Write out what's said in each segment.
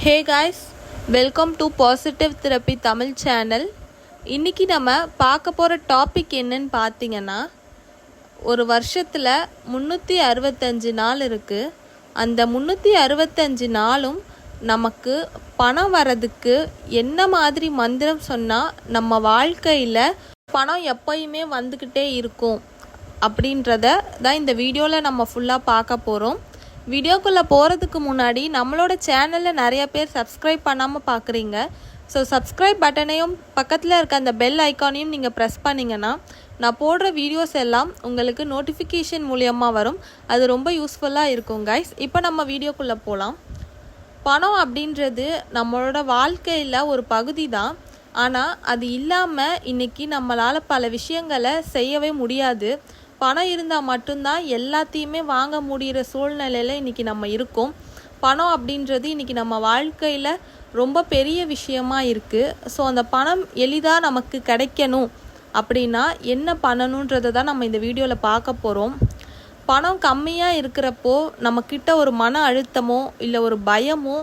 Hey guys welcome to positive therapy Tamil channel இன்றைக்கி நம்ம பார்க்க போகிற டாபிக் என்னன்னு பார்த்தீங்கன்னா ஒரு வருஷத்தில் முந்நூற்றி அறுபத்தஞ்சு நாள் இருக்குது அந்த முந்நூற்றி அறுபத்தஞ்சு நாளும் நமக்கு பணம் வரதுக்கு என்ன மாதிரி மந்திரம் சொன்னால் நம்ம வாழ்க்கையில் பணம் எப்பயுமே வந்துக்கிட்டே இருக்கும். அப்படின்றத தான் இந்த வீடியோவில் நம்ம ஃபுல்லாக பார்க்க போகிறோம் வீடியோக்குள்ளே போகிறதுக்கு முன்னாடி நம்மளோட சேனலில் நிறைய பேர் சப்ஸ்கிரைப் பண்ணாமல் பார்க்குறீங்க ஸோ சப்ஸ்கிரைப் பட்டனையும் பக்கத்தில் இருக்க அந்த பெல் ஐக்கானையும் நீங்கள் ப்ரெஸ் பண்ணிங்கன்னா நான் போடுற வீடியோஸ் எல்லாம் உங்களுக்கு நோட்டிஃபிகேஷன் மூலியமாக வரும். அது ரொம்ப யூஸ்ஃபுல்லாக இருக்கும் கைஸ் இப்போ நம்ம வீடியோக்குள்ளே போகலாம் பணம் அப்படின்றது நம்மளோட வாழ்க்கையில் ஒரு பகுதி தான் ஆனால் அது இல்லாமல் இன்னைக்கு நம்மளால் பல விஷயங்களை செய்யவே முடியாது. பணம் இருந்தால் மட்டும்தான் எல்லாத்தையுமே வாங்க முடிகிற சூழ்நிலையில் இன்றைக்கி நம்ம இருக்கோம். பணம் அப்படின்றது இன்னைக்கு நம்ம வாழ்க்கையில் ரொம்ப பெரிய விஷயமா இருக்குது ஸோ அந்த பணம் எளிதாக நமக்கு கிடைக்கணும் அப்படின்னா என்ன பண்ணணுன்றதை தான் நம்ம இந்த வீடியோவில் பார்க்க போகிறோம் பணம் கம்மியாக இருக்கிறப்போ நம்மக்கிட்ட ஒரு மன அழுத்தமோ இல்லை ஒரு பயமோ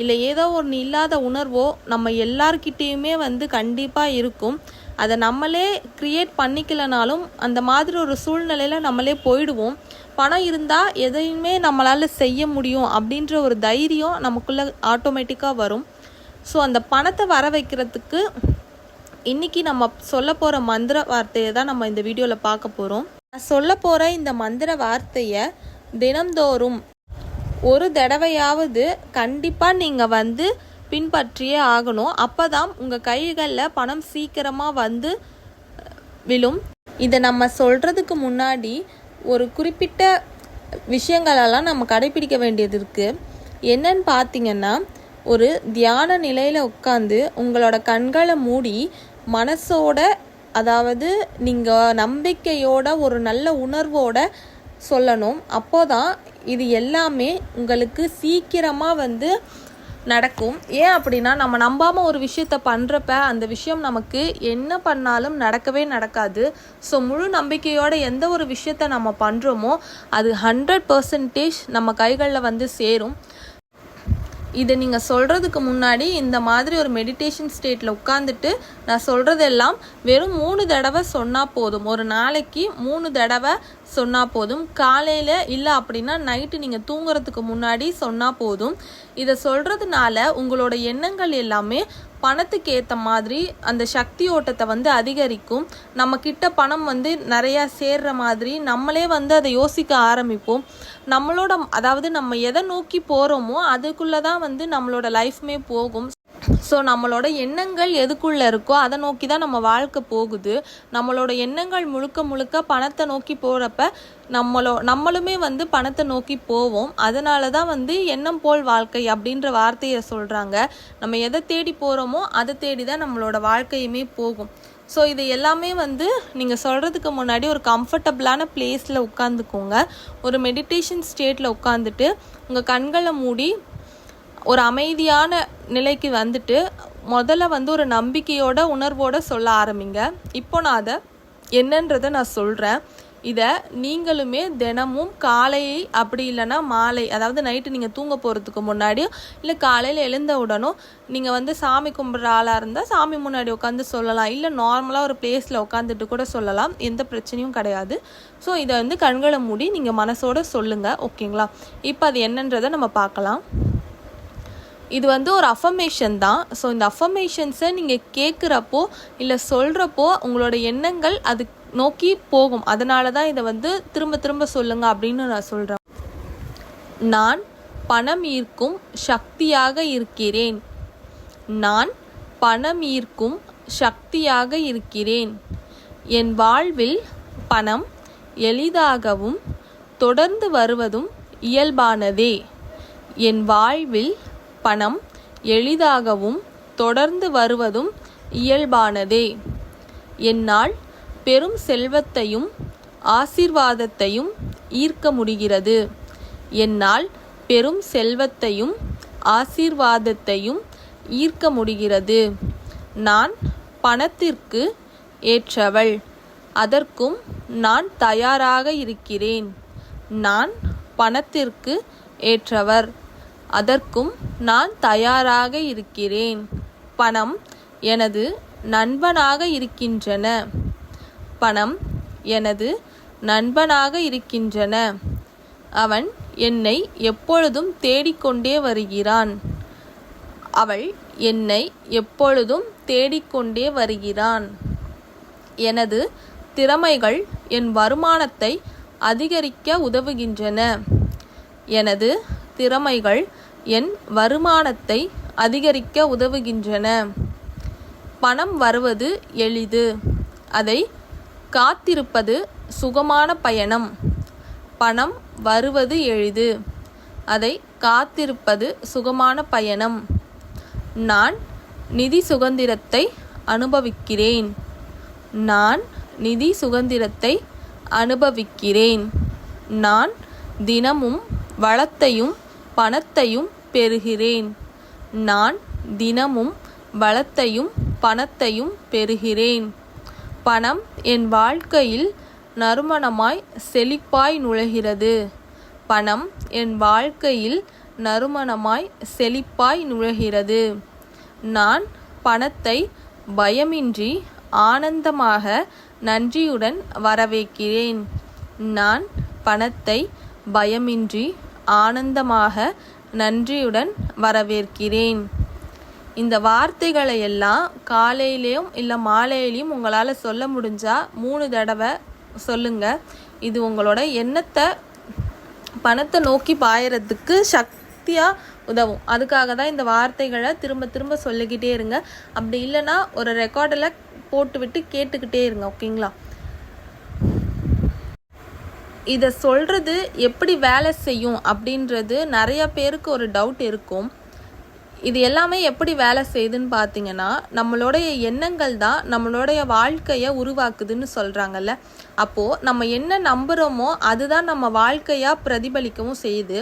இல்லை ஏதோ ஒன்று இல்லாத உணர்வோ நம்ம எல்லார்கிட்டேயுமே வந்து கண்டிப்பாக இருக்கும். அதை நம்மளே க்ரியேட் பண்ணிக்கலனாலும் அந்த மாதிரி ஒரு சூழ்நிலையில் நம்மளே போயிடுவோம். பணம் இருந்தால் எதையுமே நம்மளால் செய்ய முடியும் அப்படின்ற ஒரு தைரியம் நமக்குள்ளே ஆட்டோமேட்டிக்காக வரும். ஸோ அந்த பணத்தை வர வைக்கிறதுக்கு இன்னைக்கு நம்ம சொல்ல போகிற மந்திர வார்த்தையை தான் நம்ம இந்த வீடியோவில் பார்க்க போகிறோம் நான் சொல்ல போகிற இந்த மந்திர வார்த்தையை தினம்தோறும் ஒரு தடவையாவது கண்டிப்பாக நீங்கள் வந்து பின்பற்றியே ஆகணும். அப்போ தான் உங்கள் கைகளில் பணம் சீக்கிரமாக வந்து விழும். இதை நம்ம சொல்கிறதுக்கு முன்னாடி ஒரு குறிப்பிட்ட விஷயங்களெல்லாம் நம்ம கடைபிடிக்க வேண்டியது இருக்குது என்னன்னு பார்த்தீங்கன்னா ஒரு தியான நிலையில் உட்காந்து உங்களோட கண்களை மூடி மனசோட அதாவது நீங்கள் நம்பிக்கையோட ஒரு நல்ல உணர்வோட சொல்லணும். அப்போதான் இது எல்லாமே உங்களுக்கு சீக்கிரமாக வந்து நடக்கும். ஏன் அப்படின்னா நம்ம நம்பாமல் ஒரு விஷயத்த பண்ணுறப்ப அந்த விஷயம் நமக்கு என்ன பண்ணாலும் நடக்கவே நடக்காது. ஸோ முழு நம்பிக்கையோட எந்த ஒரு விஷயத்த நம்ம பண்ணுறோமோ அது ஹண்ட்ரட் பர்சன்டேஜ் நம்ம கைகளில் வந்து சேரும். இதை நீங்கள் சொல்கிறதுக்கு முன்னாடி இந்த மாதிரி ஒரு மெடிடேஷன் ஸ்டேட்டில் உட்காந்துட்டு நான் சொல்கிறதெல்லாம் வெறும் மூணு தடவை சொன்னால் போதும். ஒரு நாளைக்கு மூணு தடவை சொன்னால் போதும். காலையில் இல்லை அப்படின்னா நைட்டு நீங்கள் தூங்குறதுக்கு முன்னாடி சொன்னால் போதும். இதை சொல்கிறதுனால உங்களோட எண்ணங்கள் எல்லாமே பணத்துக்கு ஏற்ற மாதிரி அந்த சக்தி ஓட்டத்தை வந்து அதிகரிக்கும். நம்ம கிட்ட பணம் வந்து நிறையா சேர்ற மாதிரி நம்மளே வந்து அதை யோசிக்க ஆரம்பிப்போம். நம்மளோட அதாவது நம்ம எதை நோக்கி போகிறோமோ அதுக்குள்ளே தான் வந்து நம்மளோட லைஃப்மே போகும். ஸோ நம்மளோட எண்ணங்கள் எதுக்குள்ளே இருக்கோ அதை நோக்கி தான் நம்ம வாழ்க்கை போகுது. நம்மளோட எண்ணங்கள் முழுக்க முழுக்க பணத்தை நோக்கி போகிறப்ப நம்மளோ நம்மளுமே வந்து பணத்தை நோக்கி போவோம். அதனால தான் வந்து எண்ணம் போல் வாழ்க்கை அப்படின்ற வார்த்தையை சொல்கிறாங்க நம்ம எதை தேடி போகிறோமோ அதை தேடி தான் நம்மளோட வாழ்க்கையுமே போகும். ஸோ இது எல்லாமே வந்து நீங்கள் சொல்கிறதுக்கு முன்னாடி ஒரு கம்ஃபர்டபுளான பிளேஸில் உட்காந்துக்கோங்க ஒரு மெடிடேஷன் ஸ்டேட்டில் உட்காந்துட்டு உங்கள் கண்களை மூடி ஒரு அமைதியான நிலைக்கு வந்துட்டு முதல்ல வந்து ஒரு நம்பிக்கையோட உணர்வோட சொல்ல ஆரம்பிங்க. இப்போ நான் அதை என்னன்றதை நான் சொல்கிறேன் இதை நீங்களுமே தினமும் காலை அப்படி இல்லைன்னா மாலை அதாவது நைட்டு நீங்கள் தூங்க போகிறதுக்கு முன்னாடியும் இல்லை காலையில் எழுந்த உடனும் நீங்கள் வந்து சாமி கும்பிட்ற ஆளாக இருந்தால் சாமி முன்னாடி உட்காந்து சொல்லலாம். இல்லை நார்மலாக ஒரு பிளேஸில் உட்காந்துட்டு கூட சொல்லலாம். எந்த பிரச்சனையும் கிடையாது. ஸோ இதை வந்து கண்களை மூடி நீங்கள் மனசோட சொல்லுங்கள் ஓகேங்களா இப்போ அது என்னன்றதை நம்ம பார்க்கலாம். இது வந்து ஒரு அஃபர்மேஷன் தான். ஸோ இந்த அஃபர்மேஷன்ஸை நீங்கள் கேட்குறப்போ இல்லை சொல்கிறப்போ உங்களோட எண்ணங்கள் அது நோக்கி போகும். அதனால தான் இதை வந்து திரும்ப திரும்ப சொல்லுங்க அப்படின்னு நான் சொல்கிறேன் நான் பணம் ஈர்க்கும் சக்தியாக இருக்கிறேன். நான் பணம் ஈர்க்கும் சக்தியாக இருக்கிறேன். என் வாழ்வில் பணம் எளிதாகவும் தொடர்ந்து வருவதும் இயல்பானதே. என் வாழ்வில் பணம் எளிதாகவும் தொடர்ந்து வருவதும் இயல்பானதே. என்னால் பெரும் செல்வத்தையும் ஆசிர்வாதத்தையும் ஈர்க்க முடிகிறது. என்னால் பெரும் செல்வத்தையும் ஆசீர்வாதத்தையும் ஈர்க்க முடிகிறது. நான் பணத்திற்கு ஏற்றவள். அதற்கும் நான் தயாராக இருக்கிறேன். நான் பணத்திற்கு ஏற்றவர். அதற்கும் நான் தயாராக இருக்கிறேன். பணம் எனது நண்பனாக இருக்கின்றன. பணம் எனது நண்பனாக இருக்கின்றன. அவன் என்னை எப்பொழுதும் தேடிக்கொண்டே வருகிறான். அவள் என்னை எப்பொழுதும் தேடிக்கொண்டே வருகிறான். எனது திறமைகள் என் வருமானத்தை அதிகரிக்க உதவுகின்றன. எனது திறமைகள் என் வருமானத்தை அதிகரிக்க உதவுகின்றன. பணம் வருவது எளிது. அதை காத்திருப்பது சுகமான பயணம். பணம் வருவது எளிது. அதை காத்திருப்பது சுகமான பயணம். நான் நிதி சுதந்திரத்தை அனுபவிக்கிறேன். நான் நிதி சுதந்திரத்தை அனுபவிக்கிறேன். நான் தினமும் வளத்தையும் பணத்தையும் பெறுகிறேன். நான் தினமும் வளத்தையும் பணத்தையும் பெறுகிறேன். பணம் என் வாழ்க்கையில் நறுமணமாய் செழிப்பாய் நுழைகிறது. பணம் என் வாழ்க்கையில் நறுமணமாய் செழிப்பாய் நுழைகிறது. நான் பணத்தை பயமின்றி ஆனந்தமாக நன்றியுடன் வரவேற்கிறேன். நான் பணத்தை பயமின்றி ஆனந்தமாக நன்றியுடன் வரவேற்கிறேன். இந்த வார்த்தைகளை எல்லாம் காலையிலையும் இல்லை மாலையிலையும் உங்களால் சொல்ல முடிஞ்சா மூணு தடவை சொல்லுங்க. இது உங்களோட எண்ணத்தை பணத்தை நோக்கி பாயறதுக்கு சக்தியாக உதவும். அதுக்காக தான் இந்த வார்த்தைகளை திரும்ப திரும்ப சொல்லிக்கிட்டே இருங்க. அப்படி இல்லைன்னா ஒரு ரெக்கார்டில் போட்டுவிட்டு கேட்டுக்கிட்டே இருங்க ஓகேங்களா இதை சொல்கிறது எப்படி வேலை செய்யும் அப்படின்றது நிறைய பேருக்கு ஒரு டவுட் இருக்கும். இது எல்லாமே எப்படி வேலை செய்யுதுன்னு பார்த்தீங்கன்னா நம்மளுடைய எண்ணங்கள் தான் நம்மளுடைய வாழ்க்கையை உருவாக்குதுன்னு சொல்கிறாங்கல்ல அப்போது நம்ம என்ன நம்புகிறோமோ அதுதான் நம்ம வாழ்க்கையாக பிரதிபலிக்கவும் செய்யுது.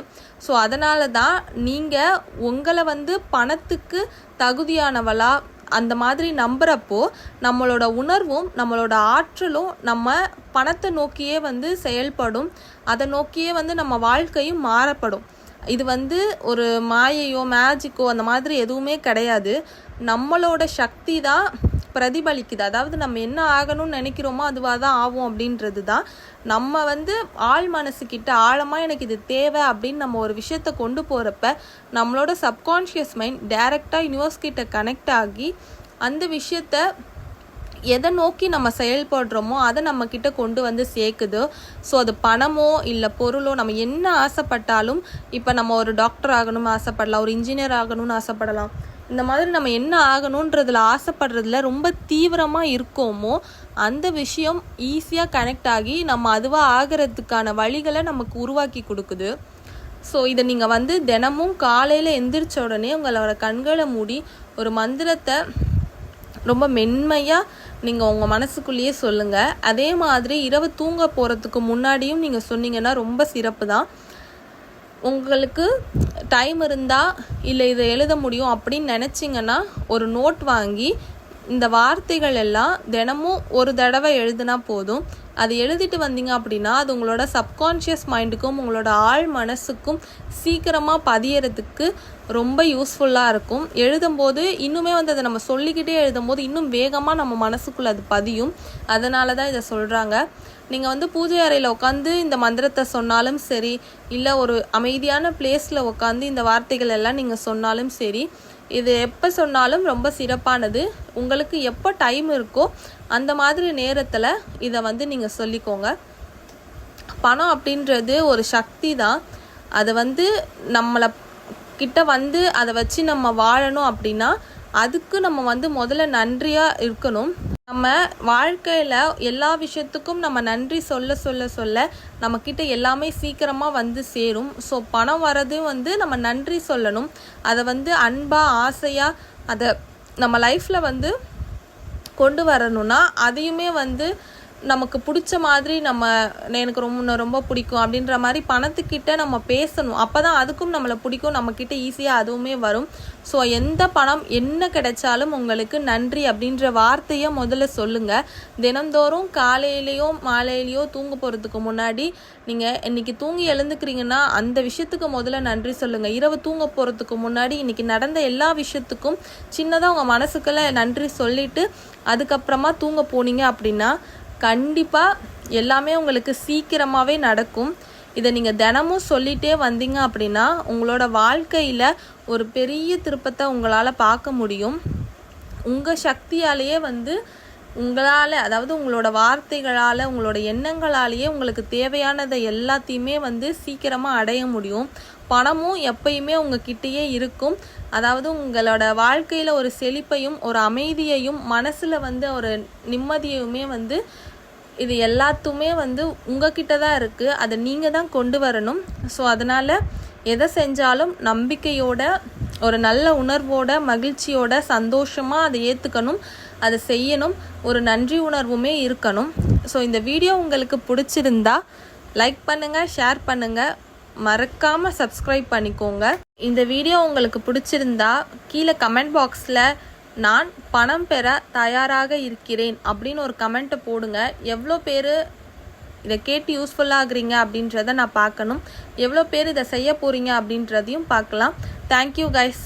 ஸோ அதனால தான் நீங்கள் உங்களை வந்து பணத்துக்கு தகுதியானவளாக அந்த மாதிரி நம்புகிறப்போ நம்மளோட உணர்வும் நம்மளோட ஆற்றலும் நம்ம பணத்தை நோக்கியே வந்து செயல்படும். அதை நோக்கியே வந்து நம்ம வாழ்க்கையும் மாறப்படும். இது வந்து ஒரு மாயையோ மேஜிக்கோ அந்த மாதிரி எதுவுமே கிடையாது. நம்மளோட சக்தி தான் பிரதிபலிக்குது. அதாவது நம்ம என்ன ஆகணும்னு நினைக்கிறோமோ அதுவாக தான் ஆகும் அப்படின்றது தான் நம்ம வந்து ஆள் மனசுக்கிட்ட ஆழமாக எனக்கு இது தேவை அப்படின்னு நம்ம ஒரு விஷயத்த கொண்டு போகிறப்ப நம்மளோட சப்கான்ஷியஸ் மைண்ட் டைரெக்டாக யூனிவர்ஸ் கிட்ட கனெக்ட் ஆகி அந்த விஷயத்த எதை நோக்கி நம்ம செயல்படுறோமோ அதை நம்ம கிட்ட கொண்டு வந்து சேர்க்குது. ஸோ அது பணமோ இல்லை பொருளோ நம்ம என்ன ஆசைப்பட்டாலும் இப்போ நம்ம ஒரு டாக்டர் ஆகணும்னு ஆசைப்படலாம் ஒரு இன்ஜினியர் ஆகணும்னு ஆசைப்படலாம். இந்த மாதிரி நம்ம என்ன ஆகணுன்றதில் ஆசைப்படுறதுல ரொம்ப தீவிரமாக இருக்கோமோ அந்த விஷயம் ஈஸியாக கனெக்ட் ஆகி நம்ம அதுவாக ஆகிறதுக்கான வழிகளை நமக்கு உருவாக்கி கொடுக்குது. ஸோ இதை நீங்கள் வந்து தினமும் காலையில் எந்திரிச்ச உடனே உங்களோட கண்களை மூடி ஒரு மந்திரத்தை ரொம்ப மென்மையாக நீங்கள் உங்கள் மனசுக்குள்ளேயே சொல்லுங்கள் அதே மாதிரி இரவு தூங்க போகிறதுக்கு முன்னாடியும் நீங்கள் சொன்னீங்கன்னா ரொம்ப சிறப்பு தான் உங்களுக்கு டைம் இருந்தால் இல்லை இதை எழுத முடியும் அப்படின்னு நினச்சிங்கன்னா ஒரு நோட் வாங்கி இந்த வார்த்தைகள் எல்லாம் தினமும் ஒரு தடவை எழுதுனா போதும். அது எழுதிட்டு வந்தீங்க அப்படின்னா அது உங்களோட சப்கான்ஷியஸ் மைண்டுக்கும் உங்களோட ஆழ் மனசுக்கும் சீக்கிரமாக பதியறதுக்கு ரொம்ப யூஸ்ஃபுல்லாக இருக்கும். எழுதும்போது இன்னுமே வந்து அதை நம்ம சொல்லிக்கிட்டே எழுதும்போது இன்னும் வேகமாக நம்ம மனசுக்குள்ளே அது பதியும். அதனால தான் இதை சொல்கிறாங்க நீங்கள் வந்து பூஜை அறையில் உட்காந்து இந்த மந்திரத்தை சொன்னாலும் சரி இல்லை ஒரு அமைதியான பிளேஸில் உட்காந்து இந்த வார்த்தைகள் எல்லாம் நீங்கள் சொன்னாலும் சரி இது எப்போ சொன்னாலும் ரொம்ப சிறப்பானது. உங்களுக்கு எப்போ டைம் இருக்கோ அந்த மாதிரி நேரத்தில் இதை வந்து நீங்கள் சொல்லிக்கோங்க. பணம் அப்படின்றது ஒரு சக்தி தான். அதை வந்து நம்மளை கிட்ட வந்து அதை வச்சு நம்ம வாழணும் அப்படின்னா அதுக்கு நம்ம வந்து முதல்ல நன்றியாக இருக்கணும். நம்ம வாழ்க்கையில் எல்லா விஷயத்துக்கும் நம்ம நன்றி சொல்ல சொல்ல சொல்ல நம்மக்கிட்ட எல்லாமே சீக்கிரமாக வந்து சேரும். ஸோ பணம் வரதும் வந்து நம்ம நன்றி சொல்லணும். அதை வந்து அன்பாக ஆசையாக அதை நம்ம லைஃப்பில் வந்து கொண்டு வரணும்னா அதையுமே வந்து நமக்கு பிடிச்ச மாதிரி நம்ம எனக்கு ரொம்ப ரொம்ப பிடிக்கும் அப்படின்ற மாதிரி பணத்துக்கிட்ட நம்ம பேசணும். அப்போ தான் அதுக்கும் நம்மளை பிடிக்கும். நம்மக்கிட்ட ஈஸியாக அதுவுமே வரும். ஸோ எந்த பணம் என்ன கிடைச்சாலும் உங்களுக்கு நன்றி அப்படின்ற வார்த்தையை முதல்ல சொல்லுங்கள் தினந்தோறும் காலையிலையோ மாலையிலையோ தூங்க போகிறதுக்கு முன்னாடி நீங்கள் இன்னைக்கு தூங்கி எழுந்துக்கிறீங்கன்னா அந்த விஷயத்துக்கு முதல்ல நன்றி சொல்லுங்கள் இரவு தூங்க போகிறதுக்கு முன்னாடி இன்னைக்கு நடந்த எல்லா விஷயத்துக்கும் சின்னதாக உங்கள் மனசுக்குள்ள நன்றி சொல்லிவிட்டு அதுக்கப்புறமா தூங்க போனீங்க அப்படின்னா கண்டிப்பாக எல்லாமே உங்களுக்கு சீக்கிரமாகவே நடக்கும். இதை நீங்கள் தினமும் சொல்லிகிட்டே வந்தீங்க அப்படின்னா உங்களோட வாழ்க்கையில் ஒரு பெரிய திருப்பத்தை உங்களால் பார்க்க முடியும். உங்கள் சக்தியாலேயே வந்து உங்களால் அதாவது உங்களோட வார்த்தைகளால் உங்களோட எண்ணங்களாலேயே உங்களுக்கு தேவையானதை எல்லாத்தையுமே வந்து சீக்கிரமாக அடைய முடியும். பணமும் எப்பயுமே உங்ககிட்டயே இருக்கும். அதாவது உங்களோட வாழ்க்கையில் ஒரு செழிப்பையும் ஒரு அமைதியையும் மனசில் வந்து ஒரு நிம்மதியுமே வந்து இது எல்லாத்துமே வந்து உங்ககிட்ட தான் இருக்குது அதை நீங்கள் தான் கொண்டு வரணும். ஸோ அதனால் எதை செஞ்சாலும் நம்பிக்கையோட ஒரு நல்ல உணர்வோட மகிழ்ச்சியோட சந்தோஷமாக அதை ஏற்றுக்கணும் அதை செய்யணும். ஒரு நன்றி உணர்வுமே இருக்கணும். ஸோ இந்த வீடியோ உங்களுக்கு பிடிச்சிருந்தா லைக் பண்ணுங்கள் ஷேர் பண்ணுங்கள் மறக்காமல் சப்ஸ்கிரைப் பண்ணிக்கோங்க. இந்த வீடியோ உங்களுக்கு பிடிச்சிருந்தா கீழே கமெண்ட் பாக்ஸில் நான் பணம் பெற தயாராக இருக்கிறேன் அப்படின்னு ஒரு கமெண்ட்டை போடுங்க. எவ்வளோ பேர் இதை கேட்டு யூஸ்ஃபுல்லாகிறீங்க அப்படின்றத நான் பார்க்கணும். எவ்வளோ பேர் இதை செய்ய போகிறீங்க அப்படின்றதையும் பார்க்கலாம். Thank you guys